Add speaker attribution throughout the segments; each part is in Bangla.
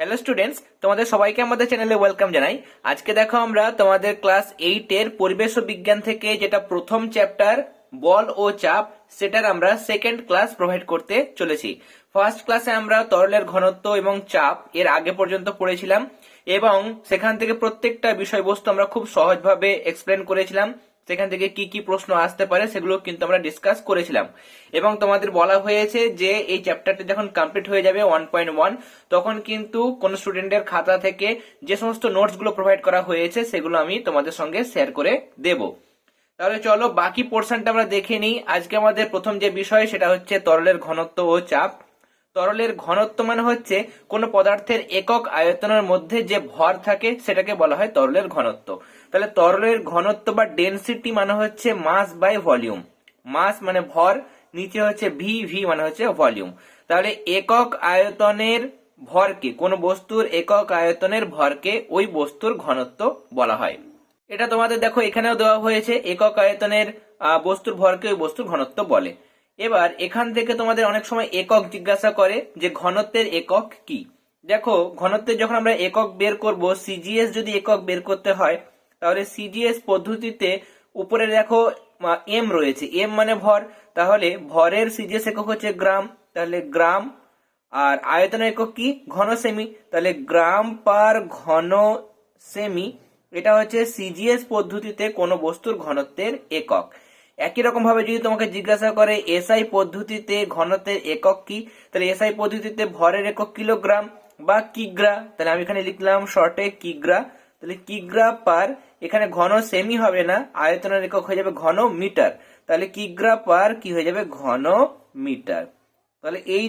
Speaker 1: হ্যালো স্টুডেন্টস তোমাদের সবাইকে আমাদের চ্যানেলে ওয়েলকাম জানাই। আজকে দেখো আমরা তোমাদের ক্লাস এইট এর পরিবেশ বিজ্ঞান থেকে যেটা প্রথম চ্যাপ্টার বল ও চাপ, সেটার আমরা সেকেন্ড ক্লাস প্রোভাইড করতে চলেছি। ফার্স্ট ক্লাসে আমরা তরলের ঘনত্ব এবং চাপ এর আগে পর্যন্ত পড়েছিলাম এবং সেখান থেকে প্রত্যেকটা বিষয়বস্তু আমরা খুব সহজভাবে এক্সপ্লেন করেছিলাম। সেখান থেকে কি কি প্রশ্ন আসতে পারে সেগুলো কিন্তু আমরা ডিসকাস করেছিলাম। এবং তোমাদের বলা হয়েছে যে এই চ্যাপ্টারটি যখন কমপ্লিট হয়ে যাবে ওয়ান পয়েন্ট ওয়ান তখন কিন্তু কোন স্টুডেন্টের খাতা থেকে যে সমস্ত নোটসগুলো প্রোভাইড করা হয়েছে সেগুলো আমি তোমাদের সঙ্গে শেয়ার করে দেব। তাহলে চলো বাকি পোর্শনটা আমরা দেখে নিই। আজকে আমাদের প্রথম যে বিষয় সেটা হচ্ছে তরলের ঘনত্ব ও চাপ। তরলের ঘনত্ব মানে হচ্ছে কোনো পদার্থের একক আয়তনের মধ্যে যে ভর থাকে সেটাকে বলা হয় তরলের ঘনত্ব। তাহলে তরলের ঘনত্ব বা ডেনসিটি মানে হচ্ছে মাস বাই ভলিউম মাস মানে ভর, নিচে হচ্ছে ভি ভি মানে হচ্ছে ভলিউম তাহলে একক আয়তনের ভরকে, কোনো বস্তুর একক আয়তনের ভরকে ওই বস্তুর ঘনত্ব বলা হয়। এটা তোমাদের দেখো, এখানেও দেওয়া হয়েছে, একক আয়তনের বস্তুর ভরকে ওই বস্তুর ঘনত্ব বলে। এবার এখান থেকে তোমাদের অনেক সময় একক জিজ্ঞাসা করে যে ঘনত্বের একক কি। দেখো, ঘনত্বের যখন আমরা একক বের করব সিজিএস যদি একক বের করতে হয় তাহলে সিজিএস পদ্ধতিতে উপরে দেখো এম রয়েছে। এম মানে ভর। তাহলে ভরের সিজিএস একক হচ্ছে গ্রাম। তাহলে গ্রাম আর আয়তনের একক কি? ঘন সেমি তাহলে গ্রাম পার ঘন সেমি এটা হচ্ছে সিজিএস পদ্ধতিতে কোনো বস্তুর ঘনত্বের একক। একই রকম ভাবে যদি তোমাকে জিজ্ঞাসা করে এসআই পদ্ধতিতে ঘনত্বের একক কি? তাহলে এসআই পদ্ধতিতে ভরের একক কিলোগ্রাম বা কিগ্রা। তাহলে আমি এখানে লিখলাম শর্টে কিগ্রা। তাহলে কিগ্রা পার এখানে ঘন সেমি হবে না, আয়তনের একক হয়ে যাবে ঘন মিটার। তাহলে কিগ্রা পার কি হয়ে যাবে ঘন মিটার? তাহলে এই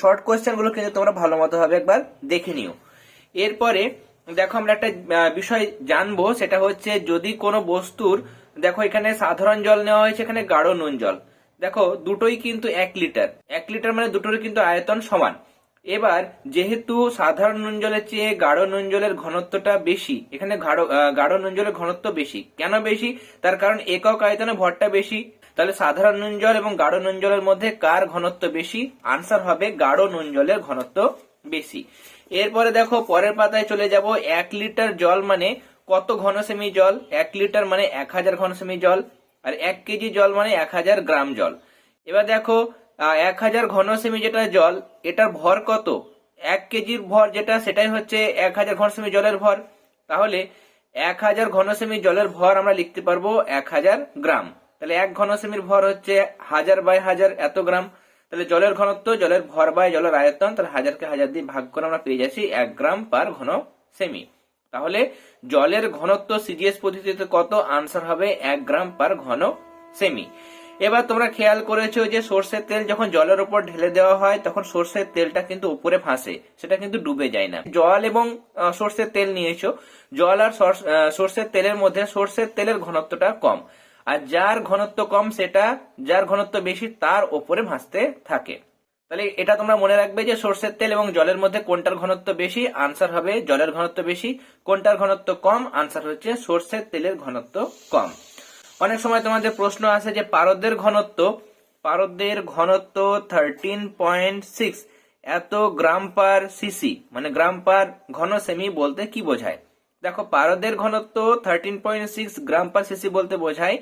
Speaker 1: শর্ট কোয়েশ্চেনগুলো কিন্তু তোমরা ভালো মতো ভাবে একবার দেখে নিও। এরপরে দেখো আমরা একটা বিষয় জানব, সেটা হচ্ছে যদি কোনো বস্তুর, দেখো এখানে সাধারণ জল নেওয়া হয়েছে, এখানে গাঢ় নুন জল। দেখো দুটোই কিন্তু এক লিটার এক লিটার মানে দুটোরই কিন্তু আয়তন সমান। এবার যেহেতু সাধারণ নুন জলের চেয়ে গাঢ় নুন জলের ঘনত্বটা বেশি, এখানে গাঢ় গাঢ় ঘনত্ব বেশি। কেন বেশি? তার কারণ একক আয়তনে ভরটা বেশি। তাহলে সাধারণ নুন জল এবং গাঢ় নুন জলের মধ্যে কার ঘনত্ব বেশি? আনসার হবে গাঢ় নুন জলের ঘনত্ব বেশি। এরপরে দেখো, পরের পাতায় চলে যাব, এক লিটার জল মানে কত ঘন সেমি জল? এক লিটার মানে এক হাজার ঘন সেমি জল। আর এক কেজি জল মানে এক হাজার গ্রাম জল। এবার দেখো এক হাজার ঘন সেমি যেটা জল, এটার ভর কত? এক কেজির ভর যেটা, সেটাই হচ্ছে এক হাজার ঘন সেমি জলের ভর। তাহলে এক হাজার ঘন সেমি জলের ভর আমরা লিখতে পারব এক হাজার গ্রাম। তাহলে এক ঘন সেমির ভর হচ্ছে হাজার বাই হাজার এত গ্রাম। তাহলে জলের ঘনত্ব, জলের ভর বাই জলের আয়তন, তাহলে হাজারকে হাজার দিয়ে ভাগ করে আমরা পেয়ে যাচ্ছি এক গ্রাম পার ঘন সেমি। তাহলে জলের ঘনত্ব সিজিএস পদ্ধতিতে কত? আনসার হবে এক গ্রাম পার ঘন সেমি। এবার তোমরা খেয়াল করেছ যে সর্ষের তেল যখন জলের উপর ঢেলে দেওয়া হয়, তখন সর্ষের তেলটা কিন্তু উপরে ভাসে। সেটা কিন্তু ডুবে যায় না। জল এবং সর্ষের তেল নিয়েছো। জল আর সর্ষ- সর্ষের তেলের মধ্যে সর্ষের তেলের ঘনত্বটা কম। আর যার ঘনত্ব কম সেটা, যার ঘনত্ব বেশি তার ওপরে ভাসতে থাকে। তাহলে এটা তোমরা মনে রাখবে যে সর্ষের তেল এবং জলের মধ্যে কোনটার ঘনত্ব বেশি আনসার হবে জলের ঘনত্ব বেশি। কোনটার ঘনত্ব কম আনসার হচ্ছে সর্ষের তেলের ঘনত্ব কম। অনেক সময় তোমাদের প্রশ্ন আছে যে পারদের ঘনত্ব পারদের ঘনত্ব থার্টিন পয়েন্ট সিক্স এত গ্রাম পার সিসি মানে গ্রাম পার ঘন সেমি বলতে কি বোঝায়? দেখো, পারদের ঘনত্ব thirteen point six gram per CC বলতে বোঝায়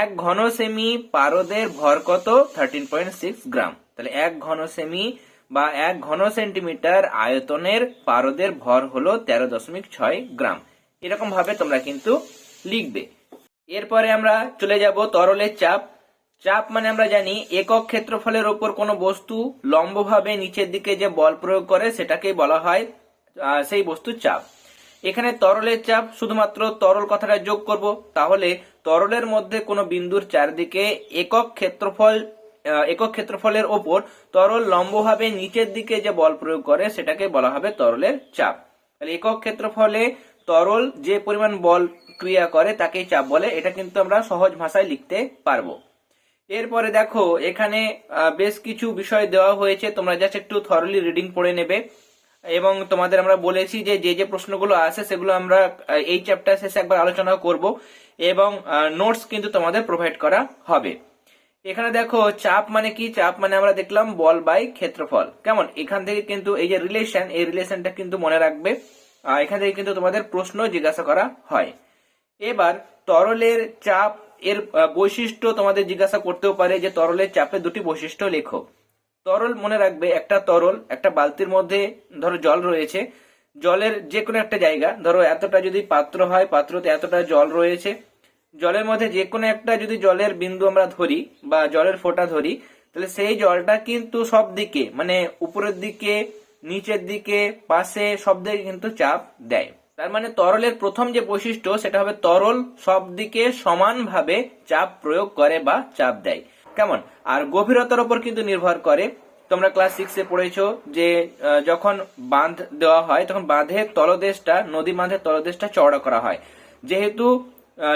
Speaker 1: এক ঘন সেমি পারদের ভর কত? Thirteen point six gram. তাহলে এক ঘন সেমি বা এক ঘন সেন্টিমিটার আয়তনের পারদের ভর হলো তেরো দশমিক ছয় গ্রাম। এরকম ভাবে তোমরা কিন্তু লিখবে। এরপরে আমরা চলে যাব তরলের চাপ। চাপ মানে আমরা জানি একক ক্ষেত্রফলের ওপর কোনো বস্তু লম্বভাবে নিচের দিকে যে বল প্রয়োগ করে সেটাকেই বলা হয় সেই বস্তুর চাপ। এখানে তরলের চাপ শুধুমাত্র তরল কথাটা যোগ করব, তাহলে তরলের মধ্যে কোনো বিন্দুর চারদিকে একক ক্ষেত্রফল একক ক্ষেত্রফলের ওপর তরল লম্বভাবে নিচের দিকে যে বল প্রয়োগ করে সেটাকে বলা হবে তরলের চাপ। তাহলে একক ক্ষেত্রফলে তরল যে পরিমাণ বল ক্রিয়া করে তাকেই চাপ বলে, এটা কিন্তু আমরা সহজ ভাষায় লিখতে পারব। এরপরে দেখো, এখানে বেশ কিছু বিষয় দেওয়া হয়েছে, তোমরা জাস্ট একটু থরলি রিডিং পড়ে নেবে। এবং তোমাদের আমরা বলেছি যে যে যে প্রশ্নগুলো আছে সেগুলো আমরা এই চ্যাপ্টার শেষে একবার আলোচনা করব। এবং নোটস কিন্তু তোমাদের প্রোভাইড করা হবে। এখানে দেখো, চাপ মানে কি? চাপ মানে আমরা দেখলাম বল বাই ক্ষেত্রফল। কেমন? এখান থেকে কিন্তু এই যে রিলেশন এই রিলেশনটা কিন্তু মনে রাখবে। এখান থেকে কিন্তু তোমাদের প্রশ্ন জিজ্ঞাসা করা হয়। এবার তরলের চাপ এর বৈশিষ্ট্য তোমাদের জিজ্ঞাসা করতেও পারে যে তরলের চাপের দুটি বৈশিষ্ট্য লেখো। তরল মনে রাখবে একটা তরল, একটা বালতির মধ্যে ধরো জল রয়েছে। জলের যে কোনো একটা জায়গা, ধরো এতটা যদি পাত্র হয়, পাত্রতে এতটা জল রয়েছে। জলের মধ্যে যে কোনো একটা যদি জলের বিন্দু আমরা ধরি বা জলের ফোঁটা ধরি, তাহলে সেই জলটা কিন্তু সব দিকে মানে উপরের দিকে, নিচের দিকে, পাশে সব দিকে কিন্তু চাপ দেয়। তার মানে তরলের প্রথম যে বৈশিষ্ট্য, সেটা হবে তরল সব দিকে সমানভাবে চাপ প্রয়োগ করে বা চাপ দেয়। কেমন? আর গভীরতার উপর কিন্তু নির্ভর করে। তোমরা ক্লাস সিক্সে পড়েছো যে যখন বাঁধ দেওয়া হয়, তখন বাঁধের তলদেশটা, নদী বাঁধের তলদেশটা চওড়া করা হয়। যেহেতু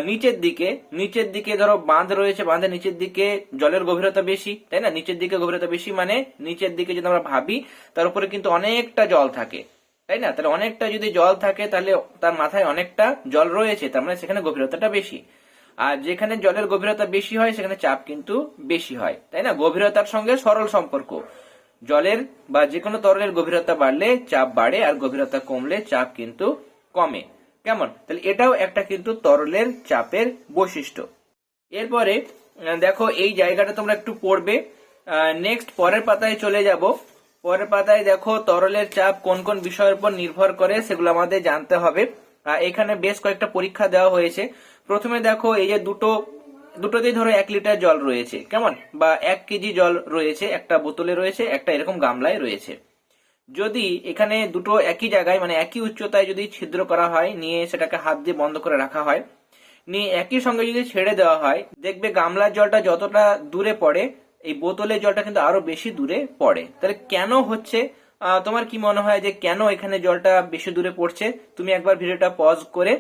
Speaker 1: নিচের দিকে নিচের দিকে ধরো বাঁধ রয়েছে, বাঁধের নিচের দিকে জলের গভীরতা বেশি, তাই না? নিচের দিকে গভীরতা বেশি মানে নিচের দিকে যদি আমরা ভাবি, তার উপরে কিন্তু অনেকটা জল থাকে। তাই না? তাহলে অনেকটা যদি জল থাকে, তাহলে তার মাথায় অনেকটা জল রয়েছে, তার মানে সেখানে গভীরতাটা বেশি। আর যেখানে জলের গভীরতা বেশি হয়, সেখানে চাপ কিন্তু বেশি হয়। তাই না? গভীরতার সঙ্গে সরল সম্পর্ক। জলের বা যে কোনো তরলের গভীরতা বাড়লে চাপ বাড়ে, আর গভীরতা কমলে চাপ কিন্তু কমে। কেমন? তাহলে এটাও একটা কিন্তু তরলের চাপের বৈশিষ্ট্য। এরপরে দেখো, এই জায়গাটা তোমরা একটু পড়বে। নেক্সট পরের পাতায় চলে যাব। পরের পাতায় দেখো তরলের চাপ কোন কোন বিষয়ের উপর নির্ভর করে সেগুলো আমাদের জানতে হবে। এখানে বেশ কয়েকটা পরীক্ষা দেওয়া হয়েছে। প্রথমে দেখো এই যে দুটো, দুটোতেই ধরো এক লিটার জল রয়েছে, কেমন? বা এক কেজি জল রয়েছে, একটা বোতলে রয়েছে, একটা এরকম গামলায় রয়েছে। যদি এখানে দুটো একই জায়গায় মানে একই উচ্চতায় যদি ছিদ্র করা হয়, নিয়ে সেটাকে হাত দিয়ে বন্ধ করে রাখা হয়, নিয়ে একই সঙ্গে যদি ছেড়ে দেওয়া হয়, দেখবে গামলার জলটা যতটা দূরে পড়ে এই বোতলের জলটা কিন্তু আরও বেশি দূরে পড়ে। তাহলে কেন হচ্ছে? তোমার কি মনে হয় যে কেন এখানে জলটা বেশি দূরে পড়ছে? তুমি একবার ভিডিওটা পজ করে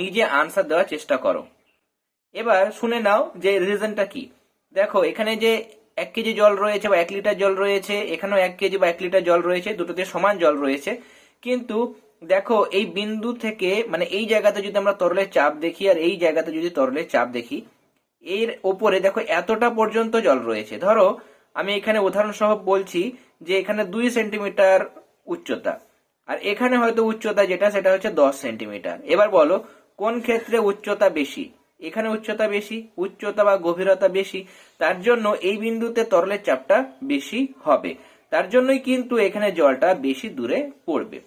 Speaker 1: নিজে আনসার দেওয়ার চেষ্টা করো। এবার শুনে নাও যে রিজনটা কি। দেখো, এখানে যে এক কেজি জল রয়েছে বা এক লিটার জল রয়েছে, এখানেও এক কেজি বা এক লিটার জল রয়েছে, দুটোতে সমান জল রয়েছে। কিন্তু দেখো, এই বিন্দু থেকে মানে এই জায়গাতে যদি আমরা তরলের চাপ দেখি আর এই জায়গাতে যদি তরলের চাপ দেখি এর ওপরে দেখো এতটা পর্যন্ত জল রয়েছে। ধরো, আমি এখানে উদাহরণ সহ বলছি যে এখানে দুই সেন্টিমিটার উচ্চতা। আর এখানে হয়তো উচ্চতা যেটা, সেটা হচ্ছে দশ সেন্টিমিটার। এবার বলো, কোন ক্ষেত্রে উচ্চতা বেশি? এখানে উচ্চতা বেশি, উচ্চতা বা গভীরতা বেশি, তার জন্য এই বিন্দুতে তরলের চাপটা বেশি হবে। তার জন্যই কিন্তু এখানে জলটা বেশি দূরে পড়বে।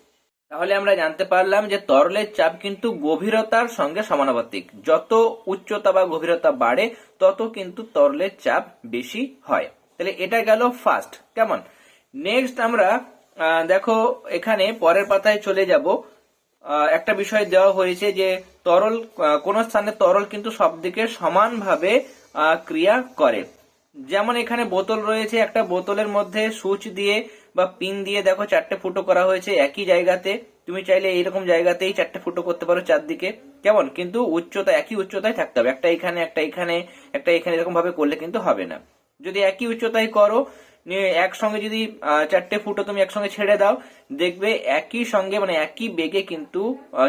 Speaker 1: তাহলে আমরা জানতে পারলাম যে তরলের চাপ কিন্তু গভীরতার সঙ্গে সমানুপাতিক। যত উচ্চতা বা গভীরতা বাড়ে, তত কিন্তু তরলের চাপ বেশি হয়। তাহলে এটা গেল ফার্স্ট কেমন? নেক্সট আমরা দেখো এখানে পরের পাতায় চলে যাব। একটা বিষয় দেওয়া হয়েছে যে তরল কোন স্থানে তরল কিন্তু সব দিকে সমানভাবে ক্রিয়া করে। যেমন এখানে বোতল রয়েছে, একটা বোতলের মধ্যে সুচ দিয়ে বা পিন দিয়ে দেখো চারটে ফুটো করা হয়েছে, একই জায়গাতে। তুমি চাইলে এইরকম জায়গাতেই চারটে ফুটো করতে পারো চারদিকে। কেমন? কিন্তু উচ্চতা, একই উচ্চতায় থাকতে হবে। একটা এখানে একটা এখানে একটা এখানে এরকম ভাবে করলে কিন্তু হবে না। যদি একই উচ্চতায় করো একসঙ্গে যদি চারটে ফুটো তুমি একসঙ্গে ছেড়ে দাও, দেখবে একই সঙ্গে মানে একই বেগে কিন্তু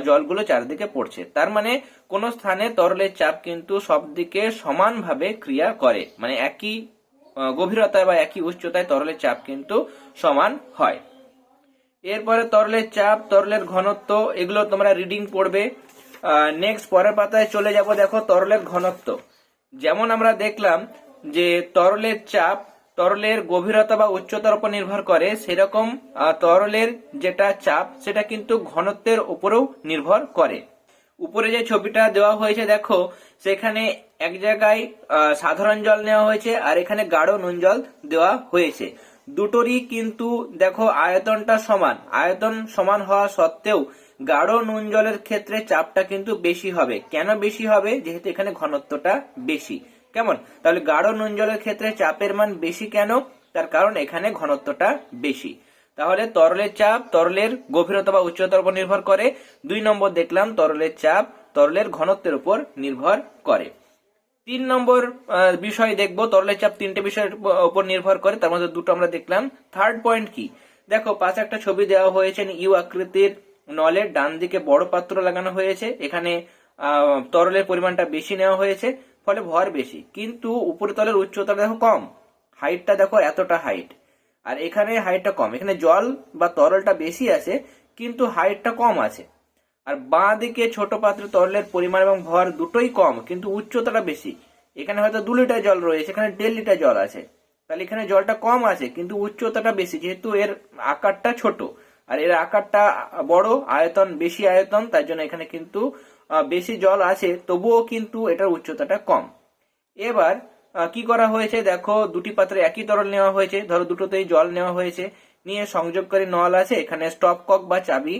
Speaker 1: জলগুলো চারদিকে পড়ছে। তার মানে কোন স্থানে তরলের চাপ কিন্তু সব দিকে সমানভাবে ক্রিয়া করে। মানে একই গভীরতায় বা একই উচ্চতায় তরলের চাপ কিন্তু সমান হয়। এরপরে তরলের চাপ, তরলের ঘনত্ব, এগুলো তোমরা রিডিং পড়বে। নেক্সট পরের পাতায় চলে যাব, দেখো তরলের ঘনত্ব। যেমন আমরা দেখলাম যে তরলের চাপ তরলের গভীরতা বা উচ্চতার উপর নির্ভর করে, সেরকম তরলের যেটা চাপ, সেটা কিন্তু ঘনত্বের উপরেও নির্ভর করে। উপরে যে ছবিটা দেওয়া হয়েছে, দেখো, সেখানে এক জায়গায় সাধারণ জল নেওয়া হয়েছে আর এখানে গাঢ় নুন জল দেওয়া হয়েছে। দুটোরই কিন্তু, দেখো, আয়তনটা সমান। আয়তন সমান হওয়া সত্ত্বেও গাঢ় নুন জলের ক্ষেত্রে চাপটা কিন্তু বেশি হবে। কেন বেশি হবে? যেহেতু এখানে ঘনত্বটা বেশি। কেমন? তাহলে গাঢ় নুন জলের ক্ষেত্রে চাপের মান বেশি কেন? তার কারণ এখানে ঘনত্বটা বেশি। তাহলে তরলের চাপ তরলের গভীরতা বা উচ্চতার উপর নির্ভর করে। দুই নম্বর দেখলাম তরলের চাপ তরলের ঘনত্বের উপর নির্ভর করে। তিন নম্বর বিষয় দেখব, তরলের চাপ তিনটে বিষয়ের উপর নির্ভর করে, তার মধ্যে দুটো আমরা দেখলাম। থার্ড পয়েন্ট কি? দেখো, পাশে একটা ছবি দেওয়া হয়েছে, ইউ আকৃতির নলের ডান দিকে বড় পাত্র লাগানো হয়েছে। এখানে তরলের পরিমাণটা বেশি নেওয়া হয়েছে, ফলে ভর বেশি। কিন্তু উপরিতলের উচ্চতা দেখো কম হাইটটা দেখো এতটা হাইট আর এখানে হাইটটা কম। এখানে জল বা তরলটা বেশি আছে, কিন্তু হাইটটা কম আছে। আর বাঁ দিকে ছোট পাত্রে তরলের পরিমাণ এবং ভর দুটোই কম, কিন্তু উচ্চতাটা বেশি। এখানে হয়তো দু লিটার জল রয়েছে, এখানে দেড় লিটার জল আছে। তাহলে এখানে জলটা কম আছে, কিন্তু উচ্চতাটা বেশি, যেহেতু এর আকারটা ছোট। আর এর আকারটা বড়, আয়তন বেশি আয়তন, তার জন্য এখানে কিন্তু বেশি জল আছে, তবুও কিন্তু এটার উচ্চতাটা কম। এবার কি করা হয়েছে? দেখো, দুটি পাত্রে একই তরল নেওয়া হয়েছে। ধরো, দুটোতেই জল নেওয়া হয়েছে। নিয়ে সংযোগকারী নল আছে, এখানে স্টপ কক বা চাবি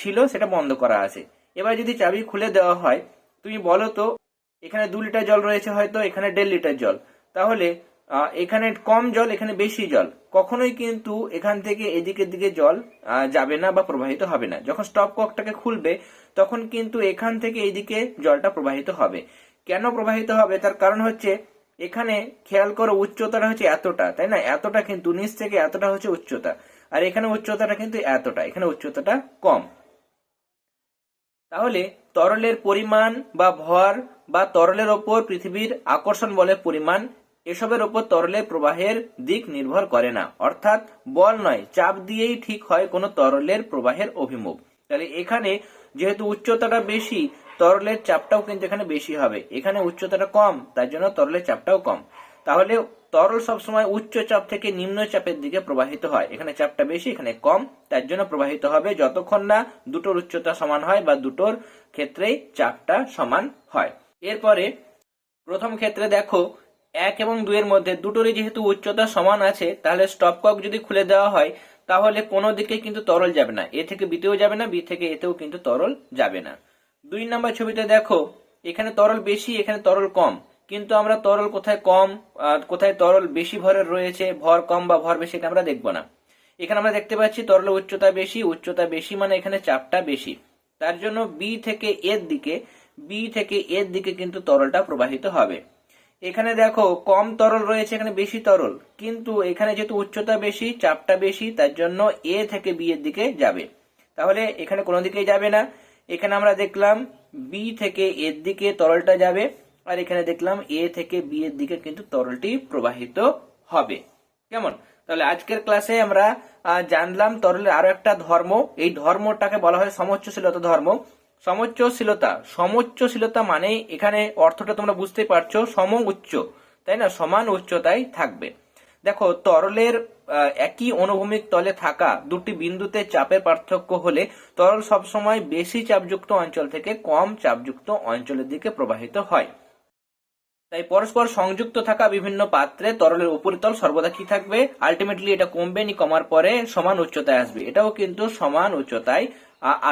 Speaker 1: ছিল, সেটা বন্ধ করা আছে। এবার যদি চাবি খুলে দেওয়া হয়, তুমি বলো তো, এখানে দু লিটার জল রয়েছে হয়তো, এখানে দেড় লিটার জল। তাহলে এখানে কম জল, এখানে বেশি জল। কখনোই কিন্তু এখান থেকে এদিকের দিকে জল যাবে না বা প্রবাহিত হবে না। যখন স্টপ ককটাকে খুলবে, তখন কিন্তু এখান থেকে এইদিকে জলটা প্রবাহিত হবে। কেন প্রবাহিত হবে? তার কারণ হচ্ছে এখানে খেয়াল করো উচ্চতাটা হচ্ছে এতটা, তাই না? এতটা কিন্তু নিচ থেকে এতটা হচ্ছে উচ্চতা। আর এখানে উচ্চতাটা কিন্তু এতটা, এখানে উচ্চতাটা কম। তাহলে তরলের পরিমাণ বা ভর বা তরলের ওপর পৃথিবীর আকর্ষণ বলের পরিমাণ এসবের ওপর তরলের প্রবাহের দিক নির্ভর করে না। অর্থাৎ বল নয়, চাপ দিয়েই ঠিক হয় কোনো তরলের প্রবাহের অভিমুখ। তাহলে এখানে যেহেতু উচ্চতাটা বেশি তরলের চাপটাও কিন্তু এখানে বেশি হবে। এখানে উচ্চতাটা কম, তার জন্য তরলের চাপটাও কম। তাহলে তরল সবসময় উচ্চ চাপ থেকে নিম্ন চাপের দিকে প্রবাহিত হয়। এখানে চাপটা বেশি, এখানে কম, তার জন্য প্রবাহিত হবে যতক্ষণ না দুটোর উচ্চতা সমান হয় বা দুটোর ক্ষেত্রেই চাপটা সমান হয়। এরপরে প্রথম ক্ষেত্রে দেখো, এক এবং দুইয়ের মধ্যে দুটোরই যেহেতু উচ্চতা সমান আছে, তাহলে স্টপ কক যদি খুলে দেওয়া হয়, তাহলে কোনো দিকে কিন্তু তরল যাবে না। এ থেকে বিতেও যাবে না বি থেকে এতেও কিন্তু তরল যাবে না। দুই নাম্বার ছবিতে দেখো, এখানে তরল বেশি, এখানে তরল কম। কিন্তু আমরা তরল কোথায় কম কোথায় তরল বেশি ভরের রয়েছে, ভর কম বা ভর বেশি, এটা আমরা দেখব না। এখানে আমরা দেখতে পাচ্ছি তরল উচ্চতা বেশি উচ্চতা বেশি মানে এখানে চাপটা বেশি। তার জন্য বি থেকে এর দিকে বি থেকে এর দিকে কিন্তু তরলটা প্রবাহিত হবে। এখানে দেখো, কম তরল রয়েছে, এখানে বেশি তরল। কিন্তু এখানে যেহেতু উচ্চতা বেশি, চাপটা বেশি, তার জন্য এ থেকে বি এর দিকে যাবে। তাহলে এখানে কোনো দিকেই যাবে না। এখানে আমরা দেখলাম বি থেকে এর দিকে তরলটা যাবে, আর এখানে দেখলাম এ থেকে বি এর দিকে কিন্তু তরলটি প্রবাহিত হবে। কেমন? তাহলে আজকের ক্লাসে আমরা জানলাম তরলের আরও একটা ধর্ম। এই ধর্মটাকে বলা হয় সমোচ্চশীলতা ধর্ম। সমোচ্চশীলতা সমোচ্চশীলতা মানে এখানে অর্থটা তোমরা বুঝতেই পারছ সম উচ্চ তাই না? সমান উচ্চতায় থাকবে। দেখো, তরলের একই অনুভূমিক তলে থাকা দুটি বিন্দুতে চাপের পার্থক্য হলে তরল সবসময় বেশি চাপযুক্ত অঞ্চল থেকে কম চাপযুক্ত অঞ্চলের দিকে প্রবাহিত হয়। তাই পরস্পর সংযুক্ত থাকা বিভিন্ন পাত্রে তরলের উপরিতল সর্বদা কি থাকবে? আলটিমেটলি এটা কমবে, নি কমার পরে সমান উচ্চতায় আসবে। এটাও কিন্তু সমান উচ্চতায়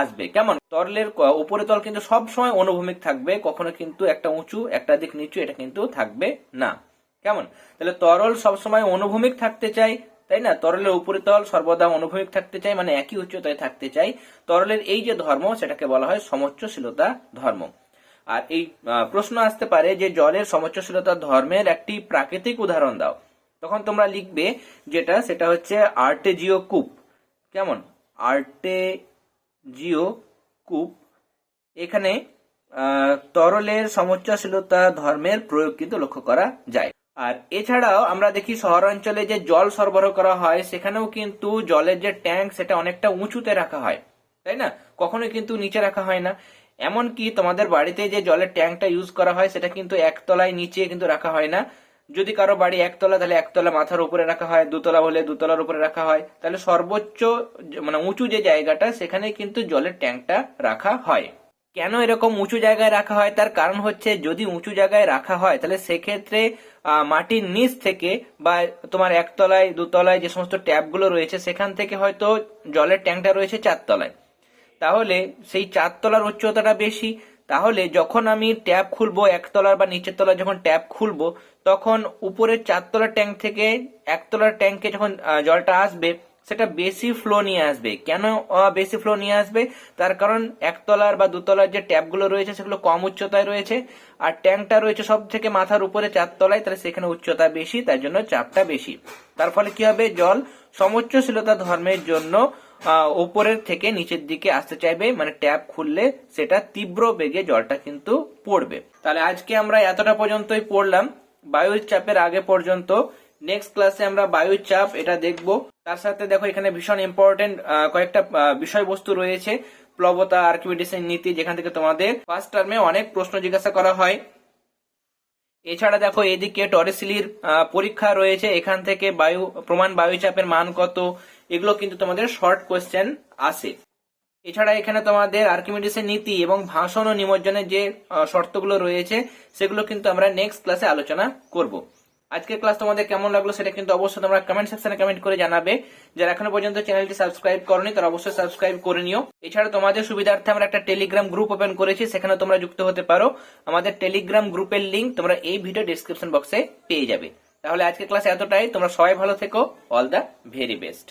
Speaker 1: আসবে। কেমন? তরলের উপরিতল কিন্তু সব সময় অনুভূমিক থাকবে, কখনো কিন্তু একটা উঁচু, একটা দিক নিচু, এটা কিন্তু থাকবে না। কেমন? তাহলে তরল সবসময় অনুভূমিক থাকতে চাই, তাই না? তরলের উপরে তল সর্বদা অনুভূমিক থাকতে চাই মানে একই উচ্চতায় থাকতে চাই। তরলের এই যে ধর্ম, সেটাকে বলা হয় সমোচ্চশীলতা ধর্ম। আর এই প্রশ্ন আসতে পারে যে জলের সমোচ্চশীলতা ধর্মের একটি প্রাকৃতিক উদাহরণ দাও। তখন তোমরা লিখবে যেটা, সেটা হচ্ছে আর্টেজিও কূপ। কেমন? আর্টেজিও কূপ। এখানে তরলের সমোচ্চশীলতা ধর্মের প্রয়োগ কিন্তু লক্ষ্য করা যায়। আর এছাড়াও আমরা দেখি শহরাঞ্চলে যে জল সরবরাহ করা হয়, সেখানেও কিন্তু জলের যে ট্যাঙ্ক, সেটা অনেকটা উঁচুতে রাখা হয়, তাই না? কখনোই কিন্তু নিচে রাখা হয় না। এমনকি তোমাদের বাড়িতে যে জলের ট্যাঙ্কটা ইউজ করা হয়, সেটা কিন্তু একতলায় নিচে কিন্তু রাখা হয় না। যদি কারও বাড়ি একতলা, তাহলে একতলা মাথার উপরে রাখা হয়, দুতলা হলে দুতলার উপরে রাখা হয়। তাহলে সর্বোচ্চ মানে উঁচু যে জায়গাটা, সেখানে কিন্তু জলের ট্যাঙ্কটা রাখা হয়। কেন এরকম উঁচু জায়গায় রাখা হয়? তার কারণ হচ্ছে যদি উঁচু জায়গায় রাখা হয়, তাহলে সেক্ষেত্রে মাটির নিচ থেকে বা তোমার একতলায়, দুতলায় যে সমস্ত ট্যাপগুলো রয়েছে, সেখান থেকে হয়তো জলের ট্যাঙ্কটা রয়েছে চারতলায়। তাহলে সেই চারতলার উচ্চতাটা বেশি। তাহলে যখন আমি ট্যাপ খুলবো একতলার বা নিচের তলার যখন ট্যাপ খুলবো, তখন উপরের চারতলার ট্যাঙ্ক থেকে একতলার ট্যাঙ্কে যখন জলটা আসবে সেটা বেশি ফ্লো নিয়ে আসবে। কেন বেশি ফ্লো নিয়ে আসবে? তার কারণ একতলার বা দুতলার যে ট্যাপগুলো রয়েছে সেগুলো কম উচ্চতায় রয়েছে। আর ট্যাঙ্কটা রয়েছে সব থেকে মাথার উপরে চারতলায় তাহলে সেখানে উচ্চতা বেশি তার জন্য চাপটা বেশি। তার ফলে কি হবে? জল সমুচ্চশীলতা ধর্মের জন্য আহ, ওপরের থেকে নিচের দিকে আসতে চাইবে। মানে ট্যাপ খুললে সেটা তীব্র বেগে জলটা কিন্তু পড়বে। তাহলে আজকে আমরা এতটা পর্যন্তই পড়লাম। বায়ুর চাপের আগে পর্যন্ত। নেক্সট ক্লাসে আমরা বায়ুর চাপ এটা দেখব। তার সাথে দেখো এখানে ভীষণ ইম্পর্টেন্ট কয়েকটা বিষয়বস্তু রয়েছে। প্লবতা আর্কিমিডিসের নীতি, যেখান থেকে তোমাদের ফার্স্ট টার্মে অনেক প্রশ্ন জিজ্ঞাসা করা হয়। এছাড়া দেখো এদিকে টরেসিলির পরীক্ষা রয়েছে। এখান থেকে বায়ু, প্রমাণ বায়ুচাপের মান কত? এগুলো কিন্তু তোমাদের শর্ট কোয়েশ্চেন আসে এছাড়া এখানে তোমাদের আর্কিমিডিসের নীতি এবং ভাষণ ও নিমজ্জনের যে শর্তগুলো রয়েছে, সেগুলো কিন্তু আমরা নেক্সট ক্লাসে আলোচনা করব। আজকের ক্লাস তোমাদের কেমন লাগল সেটা কিন্তু অবশ্যই তোমরা কমেন্ট সেকশনে কমেন্ট করে জানাবে। যারা এখনও পর্যন্ত চ্যানেলটি সাবস্ক্রাইব করনি, তারা অবশ্যই সাবস্ক্রাইব করে নিও। এছাড়া তোমাদের সুবিধার্থে আমরা একটা টেলিগ্রাম গ্রুপ ওপেন করেছি সেখানে তোমরা যুক্ত হতে পারো। আমাদের টেলিগ্রাম গ্রুপের লিংক তোমরা এই ভিডিও ডিসক্রিপশন বক্সে পেয়ে যাবে। তাহলে আজকের ক্লাস এতটাই, তোমরা সবাই ভালো থেকো। All the very best